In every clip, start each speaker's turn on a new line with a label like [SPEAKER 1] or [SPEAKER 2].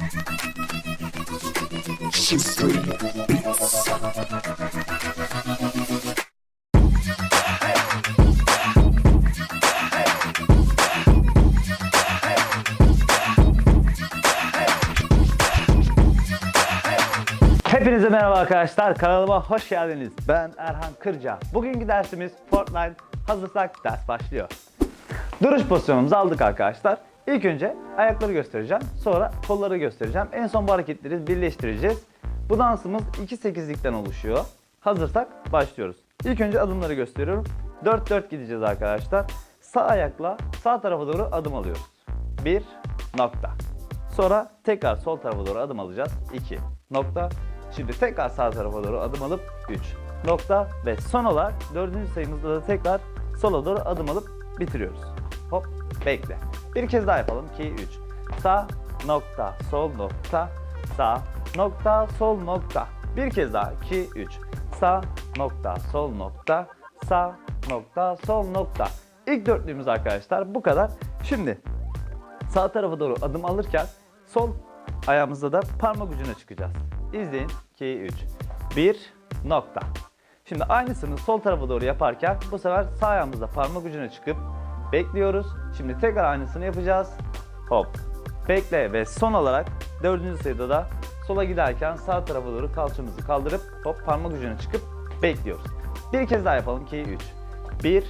[SPEAKER 1] Hepinize merhaba arkadaşlar. Kanalıma hoş geldiniz. Ben Erhan Kırca. Bugünkü dersimiz Fortnite. Hazırsak ders başlıyor. Duruş pozisyonumuzu aldık arkadaşlar. İlk önce ayakları göstereceğim. Sonra kolları göstereceğim. En son bu hareketleri birleştireceğiz. Bu dansımız 2-8'likten oluşuyor. Hazırsak başlıyoruz. İlk önce adımları gösteriyorum. 4-4 gideceğiz arkadaşlar. Sağ ayakla sağ tarafa doğru adım alıyoruz. 1 nokta. Sonra tekrar sol tarafa doğru adım alacağız. 2 nokta. Şimdi tekrar sağ tarafa doğru adım alıp 3 nokta ve son olarak dördüncü sayımızda da tekrar sola doğru adım alıp bitiriyoruz. Hop bekle. Bir kez daha yapalım. 2 3. Sağ nokta sol nokta sağ nokta sol nokta. Bir kez daha 2 3. Sağ nokta sol nokta sağ nokta sol nokta. İlk dörtlüğümüz arkadaşlar bu kadar. Şimdi Sağ tarafa doğru adım alırken sol ayağımızda da parmak ucuna çıkacağız. İzleyin. 2, 3. 1 nokta. Şimdi aynısını sol tarafa doğru yaparken bu sefer sağ ayağımızda parmak ucuna çıkıp bekliyoruz. Şimdi tekrar aynısını yapacağız. Hop. Bekle ve son olarak dördüncü sayıda da sola giderken sağ tarafa doğru kalçamızı kaldırıp hop parmak ucuna çıkıp bekliyoruz. Bir kez daha yapalım. 2, 3. 1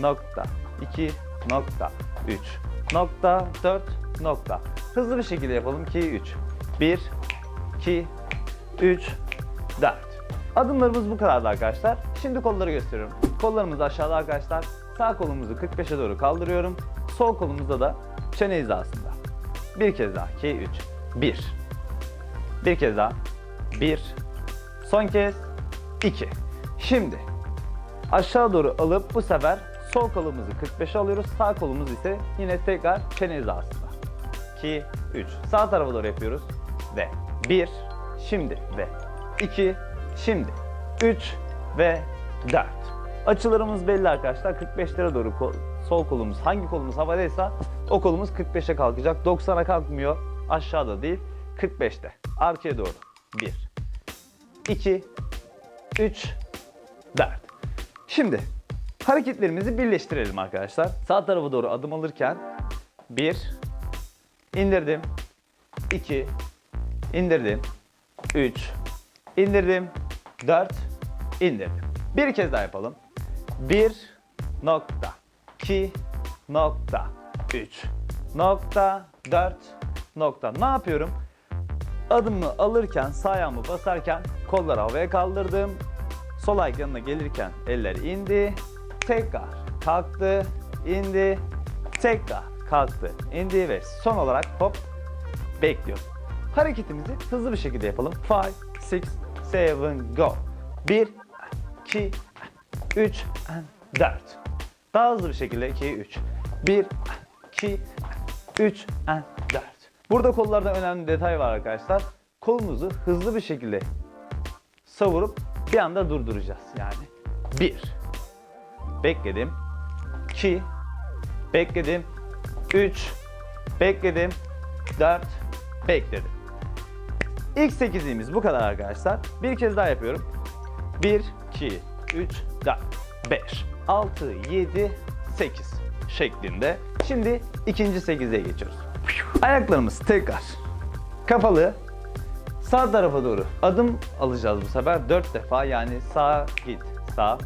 [SPEAKER 1] nokta. 2 nokta. 3 nokta 4 nokta. Hızlı bir şekilde yapalım. 2 3. 1 2 3 4. Adımlarımız bu kadardı arkadaşlar. Şimdi kolları gösteriyorum. Kollarımız aşağıda arkadaşlar. Sağ kolumuzu 45'e doğru kaldırıyorum. Sol kolumuzda da çene hizasında. Bir kez daha. 2 3 1. Bir kez daha. 1. Son kez 2. Şimdi aşağı doğru alıp bu sefer sol kolumuzu 45'e alıyoruz. Sağ kolumuz ise yine tekrar çene hizasında. 2, 3. Sağ tarafa doğru yapıyoruz. Ve 1, şimdi ve 2, şimdi 3 ve 4. Açılarımız belli arkadaşlar. 45'lere doğru kol- sol kolumuz hangi kolumuz havadaysa o kolumuz 45'e kalkacak. 90'a kalkmıyor. Aşağıda değil. 45'te. Arkaya doğru. 1, 2, 3, 4. Şimdi hareketlerimizi birleştirelim arkadaşlar. Sağ tarafa doğru adım alırken 1 indirdim. 2 indirdim. 3 indirdim. 4 indirdim. Bir kez daha yapalım. 1 nokta 2 nokta 3 nokta 4 nokta. Ne yapıyorum? Adımı alırken, sağ ayağımı basarken kolları havaya kaldırdım. Sol ayak yanına gelirken eller indi. Tekrar kalktı, indi. Tekrar kalktı, indi ve son olarak hop bekliyorum. Hareketimizi hızlı bir şekilde yapalım. 5, 6, 7, go. 1, 2, 3, 4. Daha hızlı bir şekilde 2, 3. 1, 2, 3, 4. Burada kollarda önemli detay var arkadaşlar. Kolunuzu hızlı bir şekilde savurup bir anda durduracağız. Yani 1 bekledim 2 bekledim 3 bekledim 4 bekledim. İlk 8'liğimiz bu kadar arkadaşlar. Bir kez daha yapıyorum. 1 2 3 4 5 6 7 8 şeklinde. Şimdi ikinci 8'e geçiyoruz. Ayaklarımız tekrar kapalı Sağ tarafa doğru adım alacağız bu sefer 4 defa yani sağ git sağ.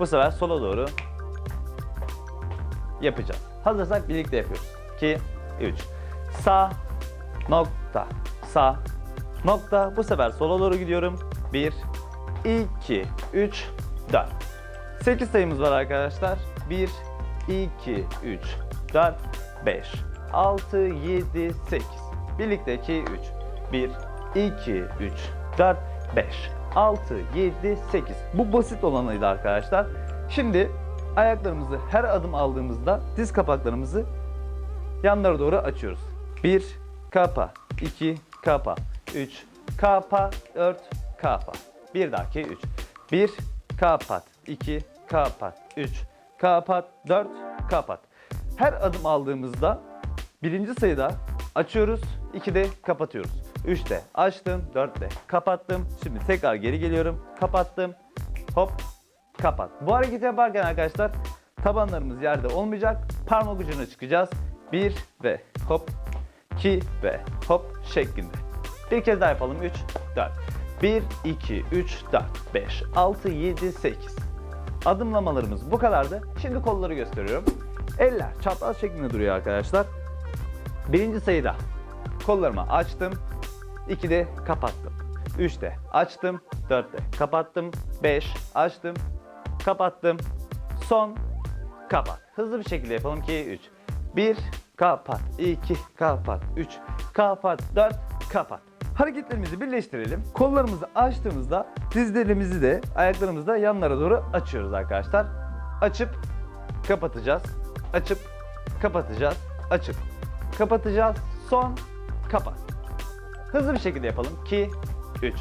[SPEAKER 1] Bu sefer sola doğru yapacağız. Hazırsak birlikte yapıyoruz. 2 3 sağ nokta sağ nokta bu sefer sola doğru gidiyorum. 1 2 3 4 8 sayımız var arkadaşlar. 1 2 3 4 5 6 7 8 Birlikte 2 3 1 2, 3, 4, 5, 6, 7, 8. Bu basit olanıydı arkadaşlar. Şimdi ayaklarımızı her adım aldığımızda diz kapaklarımızı yanlara doğru açıyoruz. 1, kapa, 2, kapa, 3, kapa, 4, kapa. Bir dahaki 3. 1, kapat, 2, kapat, 3, kapat, 4, kapat. Her adım aldığımızda birinci sayıda açıyoruz. 2'de kapatıyoruz. 3'te açtım, 4'te kapattım. Şimdi tekrar geri geliyorum. Kapattım. Hop, kapat. Bu hareketi yaparken arkadaşlar tabanlarımız yerde olmayacak. Parmak ucuna çıkacağız. 1 ve hop, 2 ve hop şeklinde. Bir kez daha yapalım. 3, 4. 1, 2, 3, 4, 5, 6, 7, 8. Adımlamalarımız bu kadardı. Şimdi kolları gösteriyorum. Eller çapraz şeklinde duruyor arkadaşlar. Birinci sayıda kollarımı açtım. 2'de kapattım. 3'te açtım. 4'te kapattım. 5 açtım. Kapattım. Son kapat. Hızlı bir şekilde yapalım ki 3. 1 kapat. 2 kapat. 3 kapat. 4 kapat. Hareketlerimizi birleştirelim. Kollarımızı açtığımızda dizlerimizi de ayaklarımızı da yanlara doğru açıyoruz arkadaşlar. Açıp kapatacağız. Açıp kapatacağız. Açıp kapatacağız. Son kapat. Hızlı bir şekilde yapalım. 2 3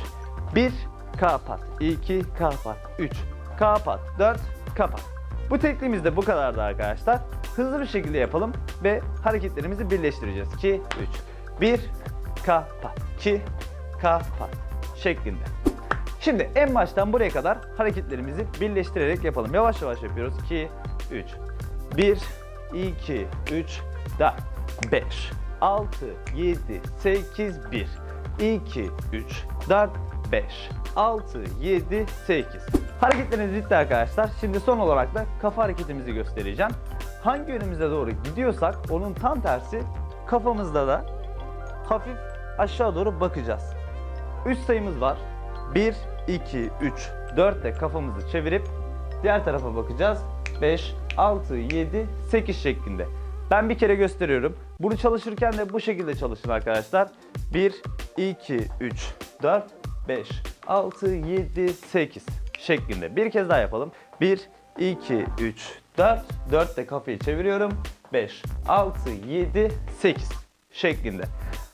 [SPEAKER 1] 1 kapat. 2 kapat. 3 kapat. 4 kapat. Bu tekniğimiz de bu kadardı arkadaşlar. Hızlı bir şekilde yapalım ve hareketlerimizi birleştireceğiz. 2 3 1 kapat. 2 kapat şeklinde. Şimdi en baştan buraya kadar hareketlerimizi birleştirerek yapalım. Yavaş yavaş yapıyoruz. 2 3 1 2 3 4 5 6 7 8 1 2 3 4 5 6 7 8 Hareketleriniz bitti arkadaşlar. Şimdi son olarak da kafa hareketimizi göstereceğim. Hangi yönümüze doğru gidiyorsak onun tam tersi kafamızda da hafif aşağı doğru bakacağız. 3 sayımız var. 1, 2, 3, 4 de kafamızı çevirip diğer tarafa bakacağız. 5, 6, 7, 8 şeklinde. Ben bir kere gösteriyorum. Bunu çalışırken de bu şekilde çalışın arkadaşlar. 1, 2, 3, 4, 5, 6, 7, 8 şeklinde. Bir kez daha yapalım. 1, 2, 3, 4, 4 de kafayı çeviriyorum. 5, 6, 7, 8 şeklinde.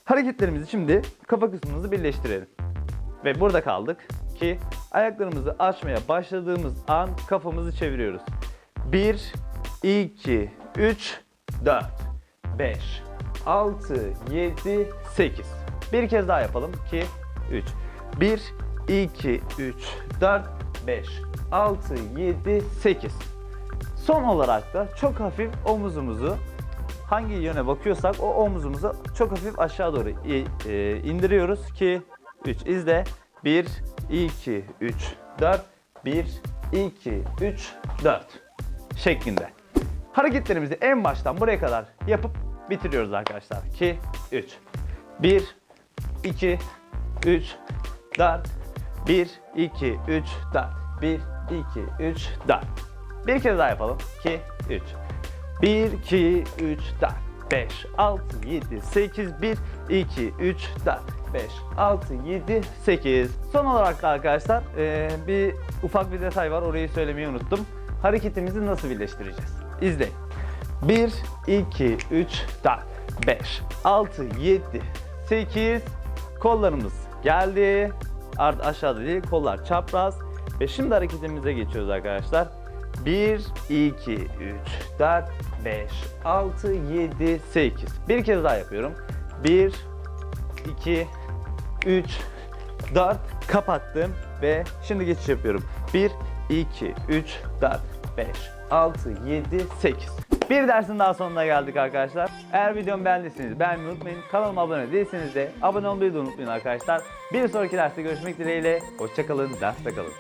[SPEAKER 1] Hareketlerimizi şimdi kafa kısmımızı birleştirelim. Ve burada kaldık ki ayaklarımızı açmaya başladığımız an kafamızı çeviriyoruz. 1, 2, 3, 4, 5, 6, 7, 8. Bir kez daha yapalım. 2, 3. 1, 2, 3, 4, 5, 6, 7, 8. Son olarak da çok hafif omuzumuzu hangi yöne bakıyorsak o omuzumuzu çok hafif aşağı doğru e, indiriyoruz ki 3 izle. 1 2 3 4 1 2 3 4 şeklinde. Hareketlerimizi en baştan buraya kadar yapıp bitiriyoruz arkadaşlar. 2 3 1 2 3 4 1 2 3 4 1 2 3 4 Bir kez daha yapalım. 2 3 1 2 3 4 5 6 7 8 1 2 3 4 5 6 7 8 Son olarak da arkadaşlar eee, bir ufak bir detay var orayı söylemeyi unuttum. Hareketimizi nasıl birleştireceğiz? İzleyin. 1 2 3 4 5 6 7 8 Kollarımız geldi. Art aşağıda değil kollar çapraz. Ve şimdi hareketimize geçiyoruz arkadaşlar. 1, 2, 3, 4, 5, 6, 7, 8. Bir kez daha yapıyorum. 1, 2, 3, 4. Kapattım ve şimdi geçiş yapıyorum. 1, 2, 3, 4, 5, 6, 7, 8. Bir dersin daha sonuna geldik arkadaşlar. Eğer videomu beğendiyseniz beğenmeyi unutmayın. Kanalıma abone değilseniz de abone olmayı da unutmayın arkadaşlar. Bir sonraki derste görüşmek dileğiyle. Hoşçakalın, derste kalın.